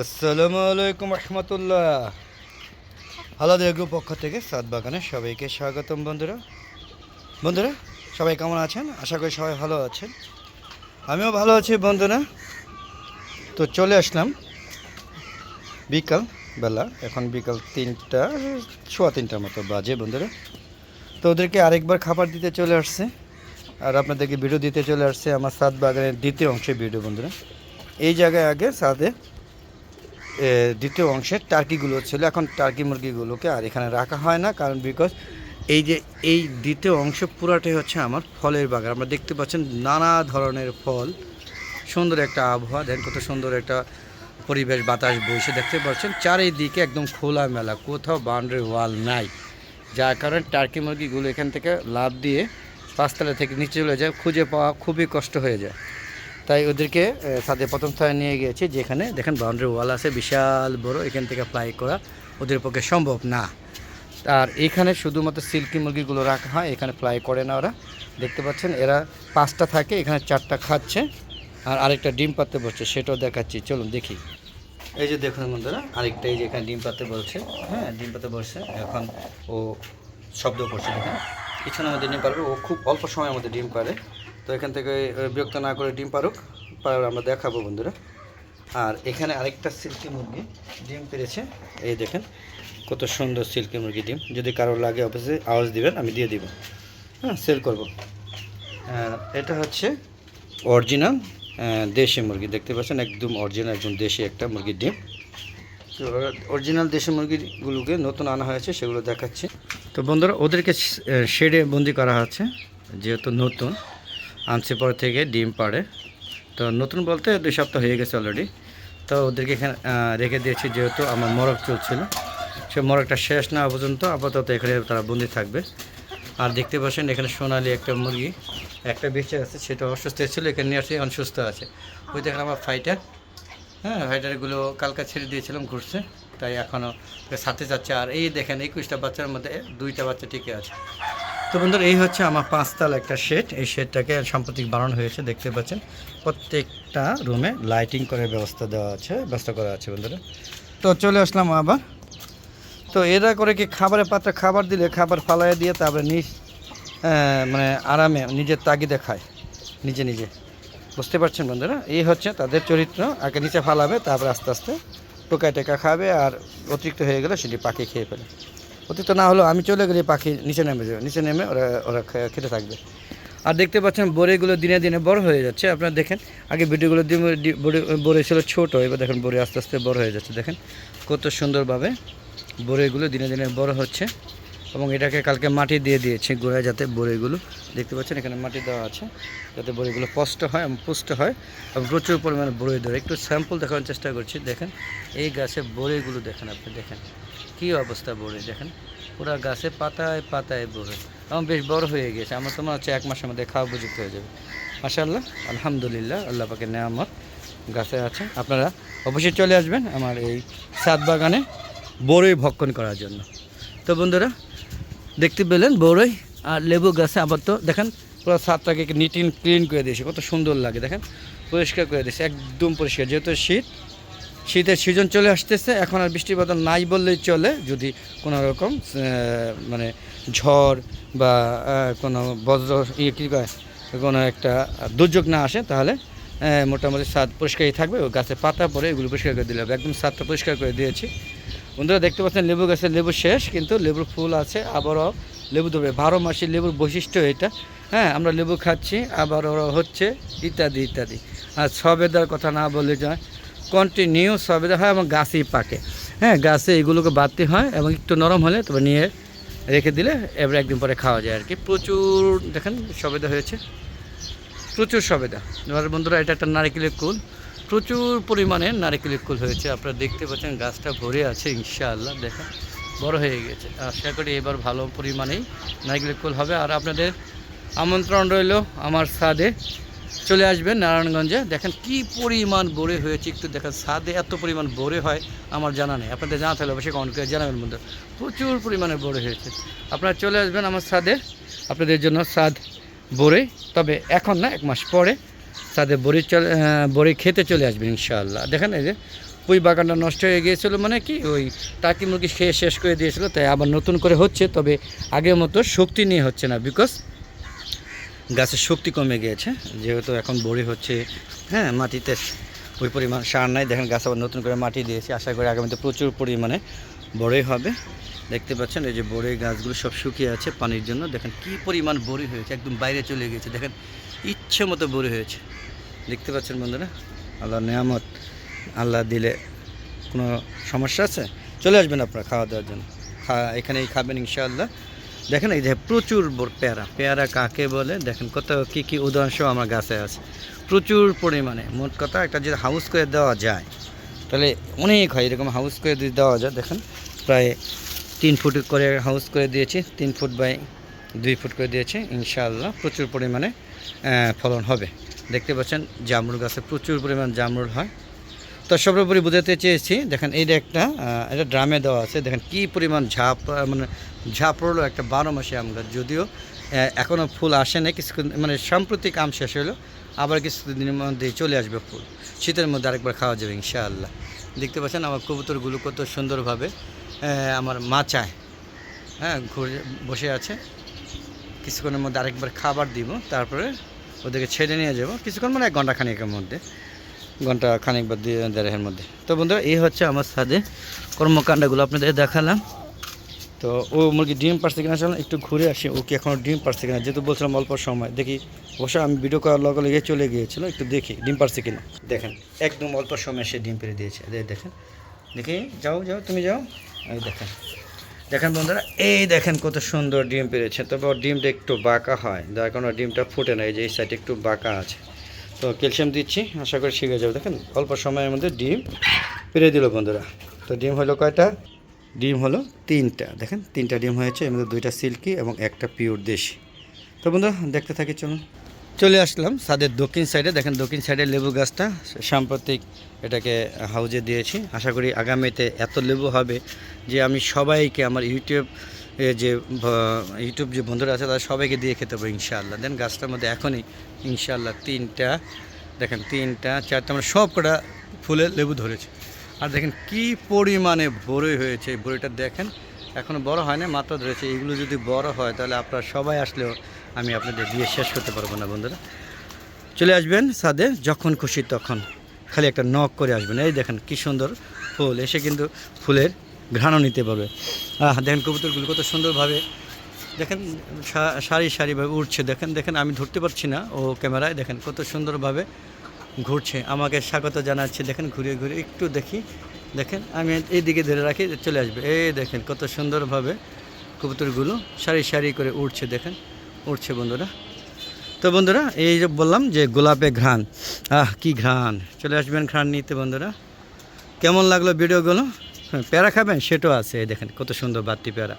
আসসালামু আলাইকুম রহমতুল্লাহ। আলাদা এগ্রো পক্ষ থেকে সাত বাগানে সবাইকে স্বাগতম বন্ধুরা। বন্ধুরা সবাই কেমন আছেন? আশা করি সবাই ভালো আছেন। আমিও ভালো আছি বন্ধুরা। তো চলে আসলাম। বিকাল বেলা এখন বিকাল তিনটা সোয়া তিনটার মতো বাজে বন্ধুরা। তো ওদেরকে আরেকবার খাবার দিতে চলে আসছে। আর আপনাদেরকে ভিডিও দিতে চলে আসছে আমার সাত বাগানের দ্বিতীয় অংশের ভিডিও বন্ধুরা। এই জায়গায় আগে সাদে এ, দ্বিতীয় অংশে টার্কিগুলো ছিল, এখন টার্কি মুরগিগুলোকে আর এখানে রাখা হয় না, কারণ বিকজ এই যে, এই দ্বিতীয় অংশ পুরাটাই হচ্ছে আমার ফলের বাগান। আমরা দেখতে পাচ্ছেন নানা ধরনের ফল, সুন্দর একটা আবহাওয়া দেন কত সুন্দর একটা পরিবেশ, বাতাস বইছে, দেখতে পাচ্ছেন। চারিদিকে একদম খোলা মেলা, কোথাও বাউন্ডারি ওয়াল নাই, যার কারণে টার্কি মুরগিগুলো এখান থেকে লাভ দিয়ে পাঁচতলা থেকে নিচে চলে যায়, খুঁজে পাওয়া খুবই কষ্ট হয়ে যায়। তাই ওদেরকে সাথে প্রথম স্থানে নিয়ে গিয়েছি, যেখানে দেখেন বাউন্ডারি ওয়াল আছে, বিশাল বড়, এখান থেকে ফ্লাই করা ওদের পক্ষে সম্ভব না। আর এখানে শুধুমাত্র সিল্কি মুরগিগুলো রাখা হয়, এখানে ফ্লাই করে না ওরা। দেখতে পাচ্ছেন, এরা পাঁচটা থাকে, এখানে চারটা খাচ্ছে, আর আরেকটা ডিম পাতে বসছে, সেটাও দেখাচ্ছি। চলুন দেখি। এই যে দেখুন বন্ধুরা, আরেকটা এই যে এখানে ডিম পাতে বলছে হ্যাঁ ডিম পাতে বলছে এখন ও শব্দ করছে, দেখেন। পিছনে আমাদের ডিম পারবে ও খুব অল্প সময়ের মধ্যে ডিম পারে তো এখান থেকে বিরক্ত না করে ডিম পারুক পার আমরা দেখাবো বন্ধুরা। আর এখানে আরেকটা সিল্কি মুরগি ডিম পেরেছে। এই দেখেন, কত সুন্দর সিল্কি মুরগি ডিম। যদি কারোর লাগে অফিসে আওয়াজ দিবেন, আমি দিয়ে দিব। হ্যাঁ সেল করব। এটা হচ্ছে অরিজিনাল দেশি মুরগি। দেখতে পাচ্ছেন, একদম অরিজিনাল, একদম দেশি একটা মুরগির ডিম। তো, অরিজিনাল দেশি মুরগিগুলোকে নতুন আনা হয়েছে, সেগুলো দেখাচ্ছি। তো বন্ধুরা, ওদেরকে শেডে বন্দি করা হচ্ছে, যেহেতু নতুন। আনছে পর থেকে ডিম পাড়ে। তো নতুন বলতে দুই সপ্তাহ হয়ে গেছে অলরেডি তো ওদেরকে এখানে রেখে দিয়েছি যেহেতু আমার মরক চলছিল। সে মরকটা শেষ না পর্যন্ত আপাতত এখানে তারা বন্দি থাকবে। আর দেখতে পাচ্ছেন এখানে সোনালি একটা মুরগি, একটা বেঁচে আছে, সেটা অসুস্থ ছিল, এখানে নিয়ে আসে সুস্থ আছে। ওই দেখেন আমার ফাইটার হ্যাঁ ফাইটারগুলো কালকা ছেড়ে দিয়েছিলাম ঘুরছে, তাই এখনও সাথে যাচ্ছে। আর এই দেখেন একুশটা বাচ্চার মধ্যে দুইটা বাচ্চা টিকে আছে। তো বন্ধুরা, এই হচ্ছে আমার পাঁচতাল একটা শেড এই শেডটাকে সাম্প্রতিক বানানো হয়েছে, দেখতে পাচ্ছেন। প্রত্যেকটা রুমে লাইটিং করার ব্যবস্থা দেওয়া আছে, ব্যবস্থা করা আছে বন্ধুরা। তো চলে আসলাম আবার। তো এরা করে কি খাবারের পাত্রে খাবার দিলে, খাবার ফালাইয়া দিয়ে তারপরে নিজ মানে আরামে নিজের তাগিদে খায়। নিজে নিজে। বুঝতে পারছেন বন্ধুরা? এই হচ্ছে তাদের চরিত্র। আগে নিচে ফালাবে, তারপরে আস্তে আস্তে টোকায় টেকা খাবে আর অতিরিক্ত হয়ে গেলে সেটি পাখি খেয়ে ফেলে। অতিরিক্ত না হলেও আমি চলে গেলে পাখি নিচে নেমে যাবে, নিচে নেমে ওরা ওরা খেতে থাকবে। আর দেখতে পাচ্ছেন বড়িগুলো দিনে দিনে বড় হয়ে যাচ্ছে, আপনারা দেখেন, আগে ভিডিওগুলো বড়ি ছিল ছোটো, এবার দেখেন বড়ি আস্তে আস্তে বড় হয়ে যাচ্ছে, দেখেন কত সুন্দরভাবে বড়িগুলো দিনে দিনে বড় হচ্ছে। এবং এটাকে কালকে মাটি দিয়ে দিয়েছি গোড়ায় যাতে বড়িগুলো, দেখতে পাচ্ছেন এখানে মাটি দেওয়া আছে, যাতে বড়িগুলো স্পষ্ট হয় এবং পুষ্ট হয় এবং প্রচুর পরিমাণে বড়ি ধরে। একটু স্যাম্পল দেখানোর চেষ্টা করছি, দেখেন, এই গাছে বড়িগুলো দেখেন আপনি, দেখেন কী অবস্থা বড়ি, দেখেন, পুরা গাছে পাতায় পাতায় বড়ি, এবং বেশ বড় হয়ে গেছে আমার তো মনে হচ্ছে এক মাসের মধ্যে খাওয়া উপযুক্ত হয়ে যাবে। মাশাআল্লাহ, আলহামদুলিল্লাহ, আল্লাহ পাকে নেয়ামত গাছে আছে। আপনারা অবশ্যই চলে আসবেন আমার এই সাত বাগানে বড়ই ভক্ষণ করার জন্য। তো বন্ধুরা দেখতে পেলেন বড়ই আর লেবু গাছে আবার তো দেখেন, পুরো ছাদটাকে নিট ইন ক্লিন করে দিয়েছে, কত সুন্দর লাগে, দেখেন। পরিষ্কার করে দিয়েছে, একদম পরিষ্কার। যেহেতু শীত, শীতের সিজন চলে আসতেছে, এখন আর বৃষ্টি বাদল নাই বললেই চলে, যদি কোনো রকম মানে ঝড় বা কোনো বজ্র ইয়ে কী কোনো একটা দুর্যোগ না আসে, তাহলে মোটামুটি ছাদ পরিষ্কারই থাকবে, ও গাছে পাতা পরে এগুলো পরিষ্কার করে দিলে হবে। একদম ছাদটা পরিষ্কার করে দিয়েছি। বন্ধুরা দেখতে পাচ্ছেন, লেবু গাছের লেবু শেষ, কিন্তু লেবুর ফুল আছে, আবারও লেবু ধরবে। বারো মাসে লেবুর বৈশিষ্ট্য এটা। হ্যাঁ আমরা লেবু খাচ্ছি আবার হচ্ছে ইত্যাদি ইত্যাদি। আর সবেদার কথা না বলে যায় কন্টিনিউ সবেদা হয় এবং গাছেই পাকে। হ্যাঁ গাছে এগুলোকে বাড়তে হয় এবং একটু নরম হলে তবে নিয়ে রেখে দিলে এবার একদিন পরে খাওয়া যায় আর কি। প্রচুর, দেখেন, সবেদা হয়েছে। প্রচুর সবেদা এবার বন্ধুরা, এটা একটা নারিকেলের কুল। প্রচুর পরিমাণে নারিকেলের কুল হয়েছে। আপনারা দেখতে পাচ্ছেন, গাছটা ভরে আছে, ইনশাআল্লাহ। দেখেন, বড় হয়ে গেছে। আশা করি এবার ভালো পরিমাণেই নারিকেলের কুল হবে। আর আপনাদের আমন্ত্রণ রইল আমার ছাদে। চলে আসবেন নারায়ণগঞ্জে। দেখেন, কি পরিমাণ বড়ে হয়েছে। একটু দেখেন, ছাদে এত পরিমাণ বড়ে হয়, আমার জানা নেই। আপনাদের জানা থাকলে অবশ্যই কমেন্ট করে জানাবেন বন্ধু প্রচুর পরিমাণে বড়ে হয়েছে। আপনারা চলে আসবেন আমার ছাদে। আপনাদের জন্য ছাদ বড়ে, তবে এখন না, এক মাস পরে তাদের বড়ি চলে বড়ি খেতে চলে আসবে ইনশাআল্লাহ। দেখেন এই যে, পুঁই বাগানটা নষ্ট হয়ে গিয়েছিল মানে কি, ওই টাকি মুরগি খেয়ে শেষ করে দিয়েছিলো, তাই আবার নতুন করে হচ্ছে, তবে আগের মতো শক্তি নিয়ে হচ্ছে না বিকজ গাছের শক্তি কমে গিয়েছে, যেহেতু এখন বড়ি হচ্ছে হ্যাঁ মাটিতে। ওই পরিমাণ সার নাই। দেখেন গাছ আবার নতুন করে মাটি দিয়েছি। আশা করি আগামীতে প্রচুর পরিমাণে বড়ই হবে। দেখতে পাচ্ছেন, এই যে বড়ই গাছগুলো সব শুকিয়ে আছে পানির জন্য। দেখেন কি পরিমাণ বড়ি হয়েছে, একদম বাইরে চলে গিয়েছে। দেখেন, ইচ্ছে মতো বড়ি হয়েছে। দেখতে পাচ্ছেন বন্ধুরা, আল্লাহ নেয়ামত, আল্লাহ দিলে কোনো সমস্যা আছে? চলে আসবেন আপনারা খাওয়া দাওয়ার জন্য। খা, এখানেই খাবেন ইনশাআল্লাহ। দেখেন এই যে প্রচুর বড় পেয়ারা। পেয়ারা কাকে বলে? দেখেন কত, কী কী উদাহরণ আমার গাছে আছে। প্রচুর পরিমাণে। মোট কথা একটা যদি হাউস করে দেওয়া যায়, তাহলে অনেক হয়, এরকম হাউস করে যদি দেওয়া যায়, দেখেন, প্রায় তিন ফুট করে হাউস করে দিয়েছি, তিন ফুট বাই দুই ফুট করে দিয়েছি, ইনশাআল্লাহ প্রচুর পরিমাণে ফলন হবে। দেখতে পাচ্ছেন, জামরুল গাছে প্রচুর পরিমাণ জামরুল হয়। তো সর্বোপরি বোঝাতে চেয়েছি, দেখেন এইটা একটা এটা ড্রামে দেওয়া আছে, দেখেন, কি পরিমাণ ঝাপ মানে ঝাপ রলো একটা বারো মাসে আম গাছ, যদিও এখনও ফুল আসে না কিছু মানে সাম্প্রতিক আম শেষ হলো আবার কিছুদিনের মধ্যে চলে আসবে ফুল। শীতের মধ্যে আরেকবার খাওয়া যাবে, ইনশাআল্লাহ। দেখতে পাচ্ছেন আমার কবুতরগুলো কত সুন্দরভাবে আমার মাচায় হ্যাঁ ঘুরে বসে আছে। কিছুক্ষণের মধ্যে আরেকবার খাবার দিব, তারপরে ওদেরকে ছেড়ে নিয়ে যাব। কিছুক্ষণ মানে এক ঘণ্টা খানিকের মধ্যে, ঘণ্টা খানিক বা দেড়ের মধ্যে। তো বন্ধুরা, এই হচ্ছে আমার সাথে কর্মকাণ্ডগুলো, আপনাদের দেখালাম। তো ও মুরগি ডিম পারছে কিনা চলেন, একটু ঘুরে আসি। ও কি এখনও ডিম পারছে কিনা? যেহেতু বলছিলাম অল্প সময়। দেখি, অবশ্য আমি ভিডিও করার লগে লেগে চলে গিয়েছিল, একটু দেখি ডিম পারছে কিনা। দেখেন, একদম অল্প সময় সে ডিম পেরে দিয়েছে। দেখেন, দেখি, যাও যাও, তুমি যাও। এই দেখেন দেখেন বন্ধুরা, এই দেখেন কত সুন্দর ডিম পেরেছে। তবে ওর ডিমটা একটু বাঁকা হয়, যার কারণে ডিমটা ফুটে না, এই যে এই সাইডে একটু বাঁকা আছে। তো ক্যালসিয়াম দিচ্ছি, আশা করি শিখে যাবে। দেখেন, অল্প সময়ের মধ্যে ডিম পেরে দিল বন্ধুরা। তো ডিম হলো কয়টা? ডিম হলো তিনটা। দেখেন, তিনটা ডিম হয়েছে, এর মধ্যে দুইটা সিল্কি এবং একটা পিওর দেশি। তো বন্ধুরা, দেখতে থাকি, চলুন। চলে আসলাম সাদের দক্ষিণ সাইডে। দেখেন, দক্ষিণ সাইডে লেবু গাছটা সাম্প্রতিক এটাকে হাউজে দিয়েছি। আশা করি আগামীতে এত লেবু হবে যে আমি সবাইকে, আমার ইউটিউব যে ইউটিউব যে বন্ধুরা আছে, তারা সবাইকে দিয়ে খেতে পারব, ইনশাআল্লাহ। দেন গাছটার মধ্যে এখনই, ইনশাআল্লাহ, তিনটা, দেখেন, তিনটা, চারটা মানে সব কটা ফুলে লেবু ধরেছে। আর দেখেন কি পরিমাণে বড়ই হয়েছে, এই দেখেন। এখনও বড় হয় না মাত্র ধরেছে। এগুলো যদি বড় হয়, তাহলে আপনারা সবাই আসলেও আমি আপনাদের দিয়ে শেষ করতে পারব না, বন্ধুরা। চলে আসবেন সাদে যখন খুশি তখন। খালি একটা নখ করে আসবেন। এই দেখেন কি সুন্দর ফুল। এসে কিন্তু ফুলের ঘ্রাণও নিতে পারবে। আহ, দেখেন কবুতরগুলো কত সুন্দরভাবে দেখেন সারি সারিভাবে উঠছে দেখেন দেখেন, আমি ধরতে পারছি না ও ক্যামেরায়। দেখেন কত সুন্দরভাবে ঘুরছে। আমাকে স্বাগত জানাচ্ছে। দেখেন ঘুরে ঘুরে একটু দেখি। দেখেন, আমি এই দিকে ধরে রাখি, চলে আসবে। এই দেখেন, কত সুন্দরভাবে কবুতরগুলো সারি সারি করে উঠছে দেখেন। উঠছে বন্ধুরা। তো বন্ধুরা, এই যে বললাম যে গোলাপে ঘ্রাণ। আহ, কি ঘ্রাণ। চলে আসবেন ঘ্রাণ নিতে বন্ধুরা। কেমন লাগল ভিডিওগুলো? হ্যাঁ প্যারা খাবেন? সেটাও আছে। দেখেন, কত সুন্দর বাত্তি প্যারা।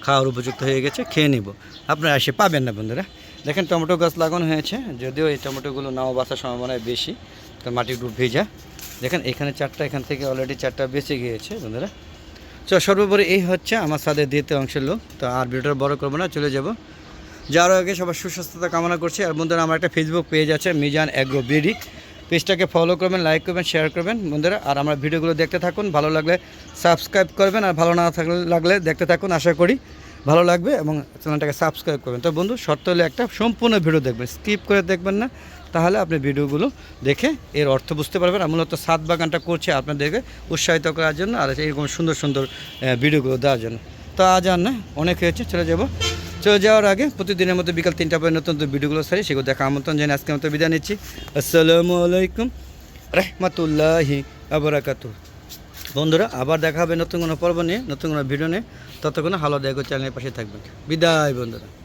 খাওয়ার উপযুক্ত হয়ে গেছে, খেয়ে নিব। আপনারা এসে পাবেন না বন্ধুরা। দেখেন টমেটো গাছ লাগানো হয়েছে, যদিও এই টমেটোগুলো নাও বাঁচার সম্ভাবনা বেশি, তো মাটি একটু ভেজা। দেখেন এখানে চারটা, এখান থেকে অলরেডি চারটা বেঁচে গিয়েছে বন্ধুরা। তো সর্বোপরি এই হচ্ছে আমার সাথে দ্বিতীয় অংশের লোক, তো আর ভিডিওটা বড় করব না, চলে যাব। যাওয়ার আগে সবার সুস্বাস্থ্যতা কামনা করছি, আর বন্ধুরা আমার একটা ফেসবুক পেজ আছে, মিজান অ্যাগ্রো বিডি পেজটাকে ফলো করবেন লাইক করবেন শেয়ার করবেন, বন্ধুরা। আর আমার ভিডিওগুলো দেখতে থাকুন, ভালো লাগলে সাবস্ক্রাইব করবেন, আর ভালো না থাকলে লাগলে দেখতে থাকুন, আশা করি। ভালো লাগবে এবং চ্যানেলটাকে সাবস্ক্রাইব করবেন। তো বন্ধু শর্ত হলে একটা সম্পূর্ণ ভিডিও দেখবেন স্কিপ করে দেখবেন না। তাহলে আপনি ভিডিওগুলো দেখে এর অর্থ বুঝতে পারবেন আর মূলত সাত বাগানটা করছে আপনাদেরকে উৎসাহিত করার জন্য আর এরকম সুন্দর সুন্দর ভিডিওগুলো দেওয়ার জন্য। তো আজ আর না, অনেক হয়েছে, চলে যাব। চলে যাওয়ার আগে প্রতিদিনের মতো বিকাল তিনটা পরে নতুন নতুন ভিডিওগুলো সারি, সেগুলো দেখা আমন্ত্রণ জানিয়ে আজকে মতো বিদায় নিচ্ছি। আসসালামু আলাইকুম। রহমতুল্লাহি আবরাকাতু বন্ধুরা, আবার দেখা হবে নতুন কোনো পর্ব নিয়ে, নতুন কোনো ভিডিও নিয়ে। ততক্ষণ হালো দেখো চ্যানেলের পাশে থাকবেন। বিদায় বন্ধুরা।